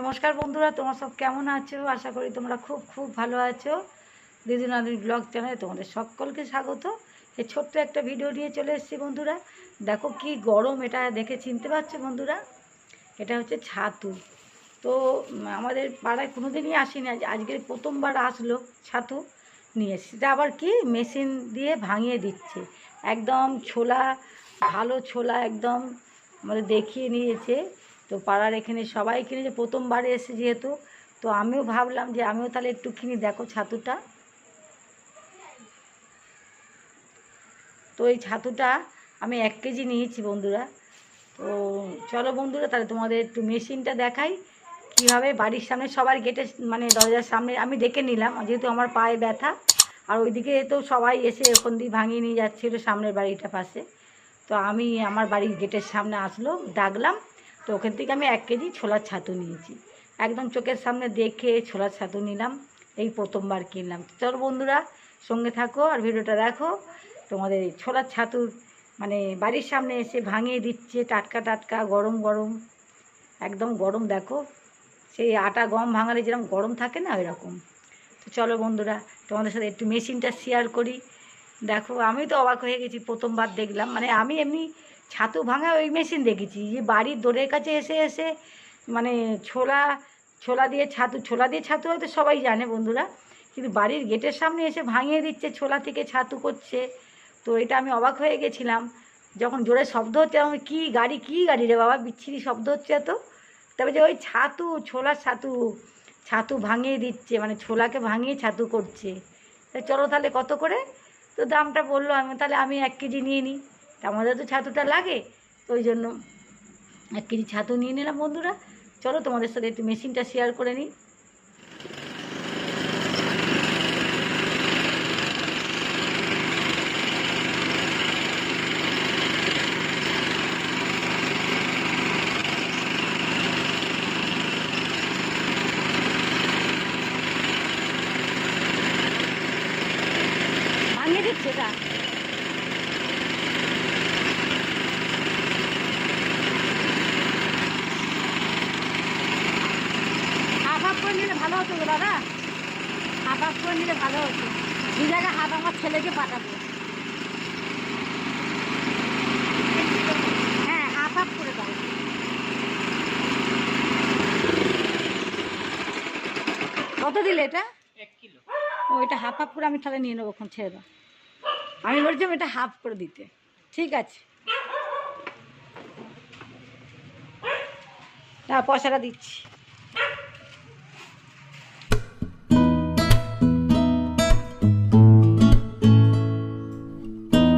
নমস্কার বন্ধুরা, তোমরা সব কেমন আছো? আশা করি তোমরা খুব খুব ভালো আছো। দিদি নাদির ব্লগ চ্যানেলে তোমাদের সকলকে স্বাগত। এই ছোট্ট একটা ভিডিও নিয়ে চলে এসেছি বন্ধুরা। দেখো কি গরম, এটা দেখে চিনতে পারছ বন্ধুরা? এটা হচ্ছে ছাতু। তো আমাদের পাড়ায় কোনো দিনই আসেনি আজ। আজকের প্রথমবার আসলো ছাতু নিয়ে সেটা আবার কি? মেশিন দিয়ে ভাঙিয়ে দিচ্ছে। একদম ছোলা, ভালো ছোলা একদম আমাদের দেখিয়ে নিয়েছে। তো পাড়ার এখানে সবাই কিনেছে প্রথমবার এসে যেহেতু, তো আমিও ভাবলাম যে আমিও তাহলে একটু কিনি দেখো ছাতুটা। তো এই ছাতুটা আমি এক কেজি নিয়েছি বন্ধুরা। তো চলো বন্ধুরা, তাহলে তোমাদের একটু মেশিনটা দেখাই। কীভাবে বাড়ির সামনে সবার গেটে মানে দরজার সামনে আমি ডেকে নিলাম, যেহেতু আমার পায়ে ব্যথা। আর ওইদিকে তো সবাই এসে ওখান দিয়ে ভাঙিয়ে নিয়ে যাচ্ছিল সামনের বাড়িটা পাশে। তো আমি আমার বাড়ির গেটের সামনে আসলো, ডাকলাম তো ওখান থেকে আমি এক কেজি ছোলার ছাতু নিয়েছি। একদম চোখের সামনে দেখে ছোলার ছাতু নিলাম। এই প্রথমবার কিনলাম। চলো বন্ধুরা, সঙ্গে থাকো আর ভিডিওটা দেখো। তোমাদের ছোলার ছাতু মানে বাড়ির সামনে এসে ভাঙিয়ে দিচ্ছে, টাটকা টাটকা, গরম গরম। একদম গরম, দেখো। সেই আটা গম ভাঙালে যেরকম গরম থাকে না, ওইরকম। তো চলো বন্ধুরা, তোমাদের সাথে একটু মেশিনটা শেয়ার করি। দেখো, আমি তো অবাক হয়ে গেছি, প্রথমবার দেখলাম। মানে আমি এমনি ছাতু ভাঙা ওই মেশিন দেখেছি। যে বাড়ির দোরের কাছে এসে এসে মানে ছোলা ছোলা দিয়ে ছাতু, ছোলা দিয়ে ছাতু হয়তো সবাই জানে বন্ধুরা, কিন্তু বাড়ির গেটের সামনে এসে ভাঙিয়ে দিচ্ছে, ছোলা থেকে ছাতু করছে। তো এটা আমি অবাক হয়ে গেছিলাম, যখন জোরে শব্দ হচ্ছে, আমি কী গাড়ি কী গাড়ি রে বাবা, বিচ্ছিরি শব্দ হচ্ছে তো তবে যে ওই ছাতু ছোলার ছাতু ছাতু ভাঙিয়ে দিচ্ছে মানে ছোলাকে ভাঙিয়ে ছাতু করছে। চলো তাহলে কত করে? তো দামটা বলল আমি, তাহলে আমি এক কেজি নিয়ে নিই। তা আমাদের তো ছাতুটা লাগে, তো ওই জন্য এক কেজি ছাতু নিয়ে নিলাম বন্ধুরা। চলো তোমাদের সাথে একটু মেশিনটা শেয়ার করে নিই। ভাঙিয়ে দিচ্ছে হাফ হাফ করে নিলে ভালো হতো গো দাদা। হাফ হাফ করে নিলে ভালো হতো। দু জায়গায় হাফ আমার ছেলেকে পাঠাবো। হ্যাঁ হাফ হাফ করে দাও। কত দিলে এটা? ও এটা হাফ হাফ করে আমি তাহলে নিয়ে নেব ওখান ছেড়ে দাও। আমি বলছিলাম এটা হাফ করে দিতে। ঠিক আছে। না পয়সাটা দিচ্ছি।